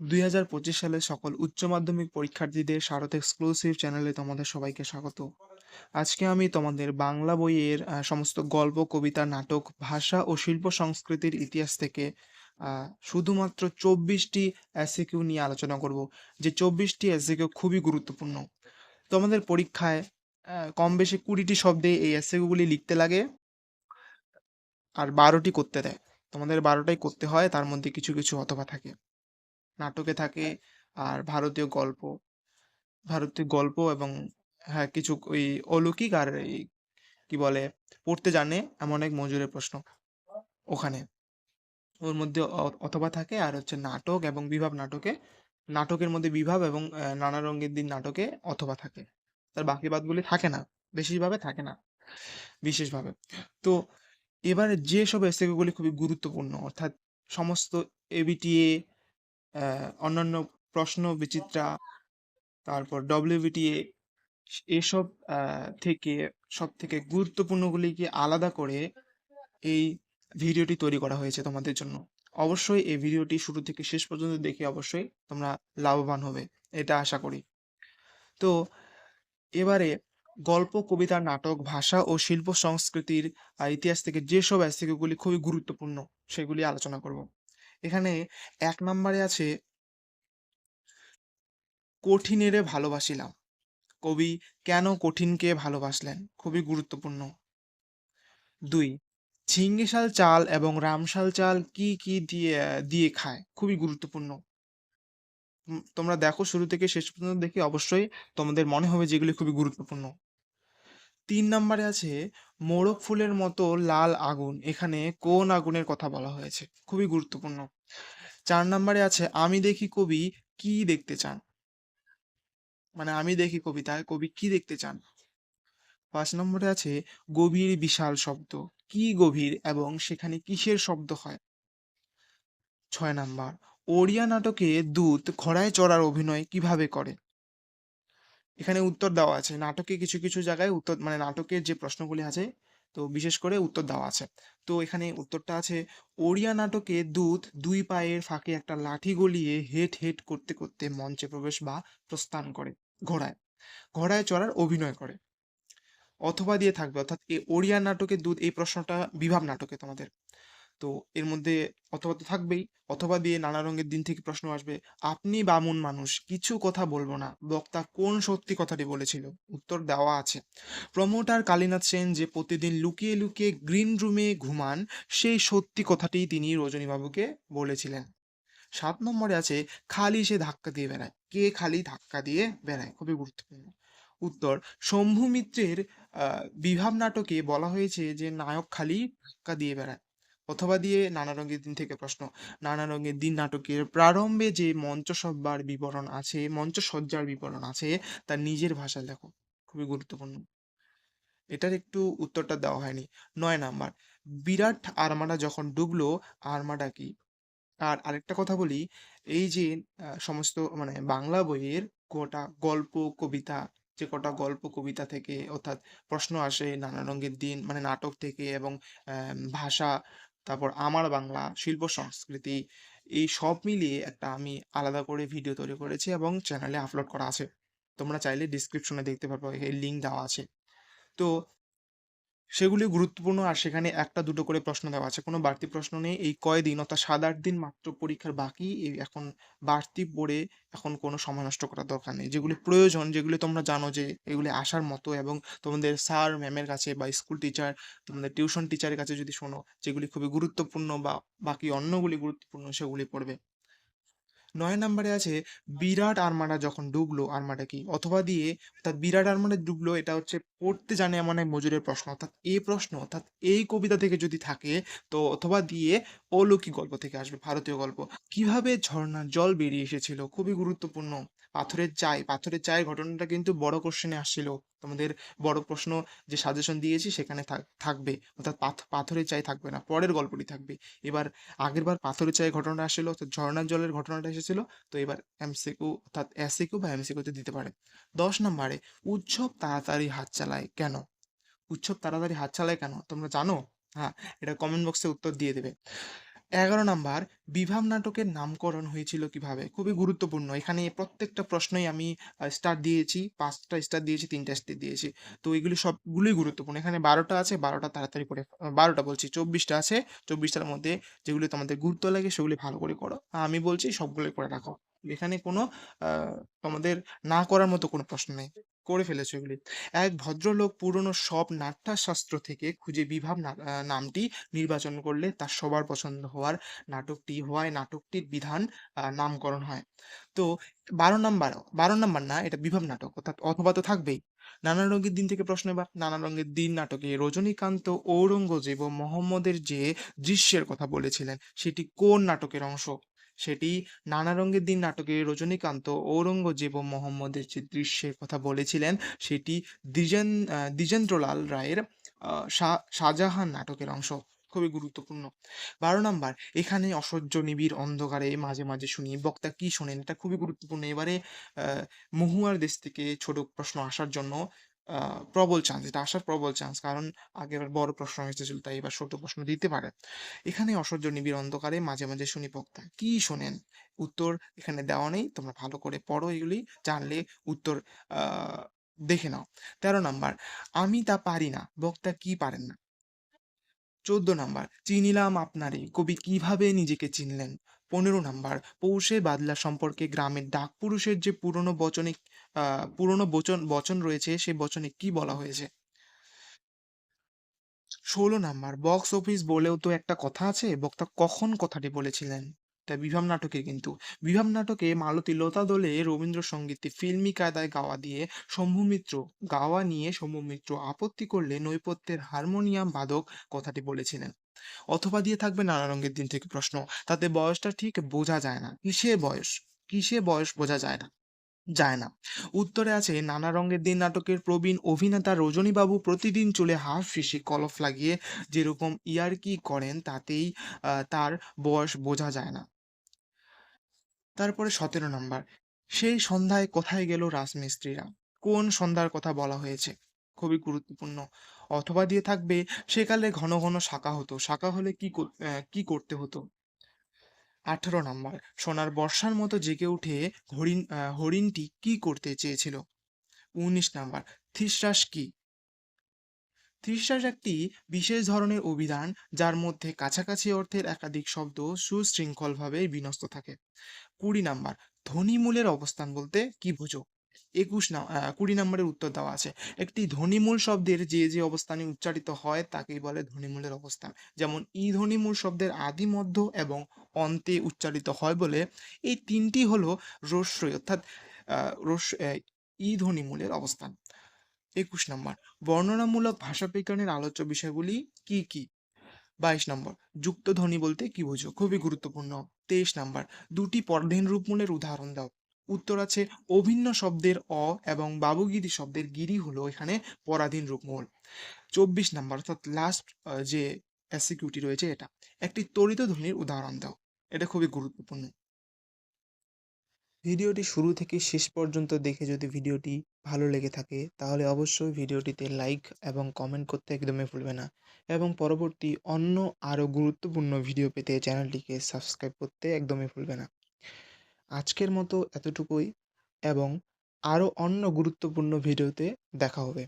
দুই হাজার পঁচিশ সালে সকল উচ্চ মাধ্যমিক পরীক্ষার্থীদের শারদ এক্সক্লুসিভ চ্যানেলে তোমাদের সবাইকে স্বাগত। আজকে আমি তোমাদের বাংলা বইয়ের সমস্ত গল্প, কবিতা, নাটক, ভাষা ও শিল্প সংস্কৃতির ইতিহাস থেকে শুধুমাত্র চব্বিশটি এসিকিউ নিয়ে আলোচনা করব। যে চব্বিশটি এসিকিউ খুবই গুরুত্বপূর্ণ। তোমাদের পরীক্ষায় কম বেশি কুড়িটি শব্দে এই এসিকিউগুলি লিখতে লাগে আর বারোটি করতে দেয়। তোমাদের বারোটাই করতে হয়, তার মধ্যে কিছু কিছু অথবা থাকে। নাটকে থাকে আর ভারতীয় গল্প। ভারতীয় গল্প এবং হ্যাঁ কিছু ওই অলৌকিক আর এই, কি বলে, পড়তে জানে এমন এক মজুরের প্রশ্ন ওখানে। ওর মধ্যে অথবা থাকে আর হচ্ছে নাটক এবং বিভাব নাটকে। নাটকের মধ্যে বিভাব এবং নানা রঙের দিন নাটকে অথবা থাকে। তার বাকি বাদগুলি থাকে না বেশিরভাবে থাকে না, বিশেষভাবে। তো এবারে যে সব এসএগুলি খুবই গুরুত্বপূর্ণ, অর্থাৎ সমস্ত এবিটিএ অন্যান্য প্রশ্ন বিচিত্রা, তারপর ডব্লিউবিটিএ এসব থেকে সব থেকে গুরুত্বপূর্ণগুলিকে আলাদা করে এই ভিডিওটি তৈরি করা হয়েছে তোমাদের জন্য। অবশ্যই এই ভিডিওটি শুরু থেকে শেষ পর্যন্ত দেখে অবশ্যই তোমরা লাভবান হবে, এটা আশা করি। তো, এবারে গল্প, কবিতা, নাটক, ভাষা ও শিল্প, সংস্কৃতির ইতিহাস থেকে যেসব অ্যাসিগুলি খুবই গুরুত্বপূর্ণ, সেগুলি আলোচনা করব। এখানে এক নম্বরে আছে কঠিনেরে ভালোবাসিলাম। কবি কেন কঠিনকে ভালোবাসলেন? খুবই গুরুত্বপূর্ণ। দুই, ঝিঙ্গিশাল চাল এবং রামশাল চাল কি কি দিয়ে দিয়ে খায়? খুবই গুরুত্বপূর্ণ। তোমরা দেখো শুরু থেকে শেষ পর্যন্ত দেখে অবশ্যই তোমাদের মনে হবে যেগুলি খুবই গুরুত্বপূর্ণ। তিন নম্বরে আছে মোরগ ফুলের মতো লাল আগুন। এখানে কোন আগুনের কথা বলা হয়েছে? খুবই গুরুত্বপূর্ণ। চার নম্বরে আছে, আমি দেখি কবি কি দেখতে চান? মানে আমি দেখি কবিতায় কবি কি দেখতে চান? পাঁচ নম্বরে আছে, গভীর বিশাল শব্দ। কি গভীর এবং সেখানে কিসের শব্দ হয়? ছয় নাম্বার, ওড়িয়া নাটকে দূত ঘোড়ায় চড়ার অভিনয় কীভাবে করে? এখানে উত্তর দেওয়া আছে। নাটকে কিছু কিছু জায়গায় উত্তর মানে নাটকের যে প্রশ্নগুলি আছে, তো বিশেষ করে উত্তর দেওয়া আছে। তো এখানে উত্তরটা আছে, ওড়িয়া নাটকে দূত দুই পায়ের ফাঁকে একটা লাঠি গলিয়ে হেট হেট করতে করতে মঞ্চে প্রবেশ বা প্রস্থান করে, ঘোড়ায়। ঘোড়ায় চড়ার অভিনয় করে। অথবা দিয়ে থাকবে। অর্থাৎ এই ওড়িয়া নাটকের দুধ, এই প্রশ্নটা বিভাব নাটকে তোমাদের। তো এর মধ্যে অথবা তো থাকবেই। অথবা দিয়ে নানা রঙের দিন থেকে প্রশ্ন আসবে, আপনি বামুন মানুষ, কিছু কথা বলব না। বক্তা কোন সত্যি কথাটি বলেছিল? উত্তর দেওয়া আছে। প্রমোটার কালীনাথ সেন যে প্রতিদিন লুকিয়ে লুকিয়ে গ্রিন রুমে ঘুমান, সেই সত্যি কথাটি তিনি রজনীবাবুকে বলেছিলেন। সাত নম্বরে আছে, খালি সে ধাক্কা দিয়ে বেড়ায়। কে খালি ধাক্কা দিয়ে বেড়ায়? খুবই গুরুত্বপূর্ণ। উত্তর, শম্ভু মিত্রের বিভাব নাটকে বলা হয়েছে যে নায়ক খালি ধাক্কা দিয়ে বেড়ায়। অথবা দিয়ে নানা রঙের দিন থেকে প্রশ্ন, নানা রঙের দিন নাটকের প্রারম্ভে যে মঞ্চ মঞ্চসজ্জার বিবরণ আছে মঞ্চসজ্জার বিবরণ আছে, তার নিজের ভাষায় লেখো। খুবই গুরুত্বপূর্ণ। এটার একটু উত্তরটা দেওয়া হয়নি। নয় নাম্বার, বিরাট আর্মাডা যখন ডুবলো, আর্মাডা কি? আর আরেকটা কথা বলি, এই যে সমস্ত মানে বাংলা বইয়ের গোটা গল্প, কবিতা, যে কটা গল্প, কবিতা থেকে অর্থাৎ প্রশ্ন আসে নানা রঙের দিন মানে নাটক থেকে এবং ভাষা তারপর আমার বাংলা, শিল্প, সংস্কৃতি এই সব মিলিয়ে একটা আমি আলাদা করে ভিডিও তৈরি করেছি এবং চ্যানেলে আপলোড করা আছে। তোমরা চাইলে ডিসক্রিপশনে দেখতে পারব এই লিঙ্ক দেওয়া আছে। তো সেগুলি গুরুত্বপূর্ণ আর সেখানে একটা দুটো করে প্রশ্ন দেওয়া আছে। কোনো বাড়তি প্রশ্ন নেই। এই কয়দিন অর্থাৎ সাত আট দিন মাত্র পরীক্ষার বাকি। এখন বাড়তি পড়ে এখন কোনো সময় নষ্ট করার দরকার নেই। যেগুলি প্রয়োজন, যেগুলি তোমরা জানো যে এগুলি আসার মতো এবং তোমাদের স্যার, ম্যামের কাছে বা স্কুল টিচার, তোমাদের টিউশন টিচারের কাছে যদি শোনো, যেগুলি খুবই গুরুত্বপূর্ণ বা বাকি অন্যগুলি গুরুত্বপূর্ণ সেগুলি পড়বে। নয় নম্বরে আছে বিরাট আর্মাটা যখন ডুবলো আর্মাটা কি? অথবা দিয়ে অর্থাৎ বিরাট আর্মাটা ডুবলো, এটা হচ্ছে পড়তে জানে এমন এক মজুরের প্রশ্ন। অর্থাৎ এই প্রশ্ন, অর্থাৎ এই কবিতা থেকে যদি থাকে, তো অথবা দিয়ে অলৌকিক গল্প থেকে আসবে, ভারতীয় গল্প। কীভাবে ঝর্ণার জল বেরিয়ে এসেছিল? খুবই গুরুত্বপূর্ণ। পাথরের চাই পাথরের চায়ের ঘটনাটা কিন্তু বড় কোশ্চেনে আসছিল। তোমাদের বড় প্রশ্ন যে সাজেশন দিয়েছি সেখানে থাক- থাকবে। অর্থাৎ পাথ- পাথরের চাই থাকবে না, পরের গল্পটি থাকবে। এবার আগের বার পাথরের চায়ে ঘটনাটা আসছিল, তো ঝর্ণার জলের ঘটনাটা এসেছিল, তো এবার এমসিকিউ অর্থাৎ এসিকিউ বা এমসিকিউতে দিতে পারে। দশ নম্বরে, উৎসব তাড়াতাড়ি হাত চালায় কেন? উৎসব তাড়াতাড়ি হাত চালায় কেন? তোমরা জানো? হ্যাঁ এটা কমেন্ট বক্সে উত্তর দিয়ে দেবে। এগারো নাম্বার, বিভাব নাটকের নামকরণ হয়েছিল কীভাবে? খুবই গুরুত্বপূর্ণ। এখানে প্রত্যেকটা প্রশ্নই আমি স্টার দিয়েছি, পাঁচটা স্টার দিয়েছি, তিনটা স্টার দিয়েছি। তো এগুলি সবগুলোই গুরুত্বপূর্ণ। এখানে বারোটা আছে, বারোটা তাড়াতাড়ি করে, বারোটা বলছি, চব্বিশটা আছে, চব্বিশটার মধ্যে যেগুলি তোমাদের গুরুত্ব লাগে সেগুলি ভালো করে করো। আমি বলছি সবগুলোই করে রাখো। এখানে কোনো তোমাদের না করার মতো কোনো প্রশ্ন নেই। করে ফেলেছে এগুলি এক ভদ্রলোক পুরনো সব নাট্যশাস্ত্র থেকে খুঁজে বিভাব নামটি নির্বাচন করলে তার সবার পছন্দ হওয়ার নাটকটি হওয়ায় নাটকটির বিধান নামকরণ হয়। তো বারো নাম্বার বারো নাম্বার না, এটা বিভাব নাটক, অর্থাৎ অথবা তো থাকবেই। নানা রঙের দিন থেকে প্রশ্ন এবার, নানা রঙের দিন নাটকে রজনীকান্ত, ঔরঙ্গজেব ও মোহাম্মদের যে দৃশ্যের কথা বলেছিলেন, সেটি কোন নাটকের অংশ? সেটি নানা রঙের দিন নাটকে রজনীকান্ত, ঔরঙ্গজেব ও মোহাম্মদের যে দৃশ্যের কথা বলেছিলেন, সেটি দ্বিজেন দ্বিজেন্দ্রলাল রায়ের শাহ শাহজাহান নাটকের অংশ। খুবই গুরুত্বপূর্ণ। বারো নাম্বার, এখানে অসহ্য নিবিড় অন্ধকারে মাঝে মাঝে শুনি বক্তা কি শোনেন? এটা খুবই গুরুত্বপূর্ণ। এবারে মহুয়ার দেশ থেকে ছোট প্রশ্ন আসার জন্য প্রবল চান্স এটা আসার প্রবল চান্স কারণ আগের বড় প্রশ্ন এসেছিল, তাই এবার ছোট প্রশ্ন দিতে পারে। এখানে অসহ্য নিবিড় অন্ধকারে মাঝে মাঝে শুনি বক্তা, কি শোনেন? উত্তর এখানে দেওয়া নেই, তোমরা ভালো করে পড়ো এগুলি, জানলে উত্তর দেখে নাও। তেরো নাম্বার, আমি তা পারি না, বক্তা কি পারেন না? চোদ্দ নাম্বার, চিনিলাম আপনারে, কবি কীভাবে নিজেকে চিনলেন? পনেরো নাম্বার, পৌষের বাদলা সম্পর্কে গ্রামের ডাক পুরুষের যে পুরনো বচনে পুরনো বচন বচন রয়েছে সে বচনে কি বলা হয়েছে? ষোলো নাম্বার বক্স অফিস বলেও তো একটা কথা আছে, বক্তা কখন কথাটি বলেছিলেন? এটা বিভাব নাটকের কিন্তু। বিভাব নাটকে মালতী লতা দলে রবীন্দ্রসঙ্গীতটি ফিল্মি কায়দায় গাওয়া দিয়ে শম্ভু মিত্র গাওয়া নিয়ে শম্ভু মিত্র আপত্তি করলে নৈপথ্যের হারমোনিয়াম বাদক কথাটি বলেছিলেন। অথবা দিয়ে থাকবে নানা রঙের দিন থেকে প্রশ্ন, তাতে বয়সটা ঠিক বোঝা যায় না। কিসে বয়স? কিসে বয়স বোঝা যায় না? যায় না। উত্তরে আছে, নানা রঙের দিন নাটকের প্রবীণ অভিনেতা রজনীবাবু প্রতিদিন চলে হাফ শিশি কলফ লাগিয়ে যেরকম ইয়ার্কি করেন তাতেই তার বয়স বোঝা যায় না। তারপরে সতেরো নম্বর, সেই সন্ধ্যায় কোথায় গেল রাজমিস্ত্রিরা? কোন সন্ধ্যার কথা বলা হয়েছে? খুবই গুরুত্বপূর্ণ। অথবা দিয়ে থাকবে, সেকালে ঘন ঘন শাখা হতো। শাখা হলে কি কি করতে হতো? আঠারো নম্বর। সোনার বর্ষার মতো জেগে উঠে হরিণ হরিণটি কি করতে চেয়েছিল? উনিশ নম্বর থিসরাস কি? থিসরাস একটি বিশেষ ধরনের অভিধান যার মধ্যে কাছাকাছি অর্থের একাধিক শব্দ সুশৃঙ্খলভাবে বিনস্ত থাকে। কুড়ি নাম্বার ধনী মূলের অবস্থান বলতে কি বোঝো? একুশ না কুড়ি নম্বরের উত্তর দেওয়া আছে। একটি ধ্বনিমূল শব্দের যে যে অবস্থানে উচ্চারিত হয় তাকেই বলে ধ্বনিমূলের অবস্থান। যেমন ই ধ্বনিমূল শব্দের আদি মধ্য এবং অন্তে উচ্চারিত হয় বলে এই তিনটি হলো রস্যই অর্থাৎ আহ, ই ধ্বনিমূলের অবস্থান। একুশ নম্বর বর্ণনামূলক ভাষাবিজ্ঞানের আলোচ্য বিষয়গুলি কি কি? বাইশ নম্বর যুক্ত ধ্বনি বলতে কি বোঝো? খুবই গুরুত্বপূর্ণ। তেইশ নম্বর দুটি পরধীন রূপমূলের উদাহরণ দাও। উত্তর আছে অভিন্ন শব্দের অ এবং বাবুগিরি শব্দের গিরি হলো এখানে পরাধীন রূপমূল। চব্বিশ নম্বর, অর্থাৎ লাস্ট যে অ্যাসিকিউটি রয়েছে এটা। একটি তড়িৎ ধ্বনির উদাহরণ দাও, এটা খুবই গুরুত্বপূর্ণ। ভিডিওটি শুরু থেকে শেষ পর্যন্ত দেখে যদি ভিডিওটি ভালো লেগে থাকে, তাহলে অবশ্যই ভিডিওটিতে লাইক এবং কমেন্ট করতে একদমই ভুলবে না। এবং পরবর্তী অন্য আরও গুরুত্বপূর্ণ ভিডিও পেতে চ্যানেলটিকে সাবস্ক্রাইব করতে একদমই ভুলবে না। আজকের মতো এতটুকুই এবং আরও অন্য গুরুত্বপূর্ণ ভিডিওতে দেখা হবে।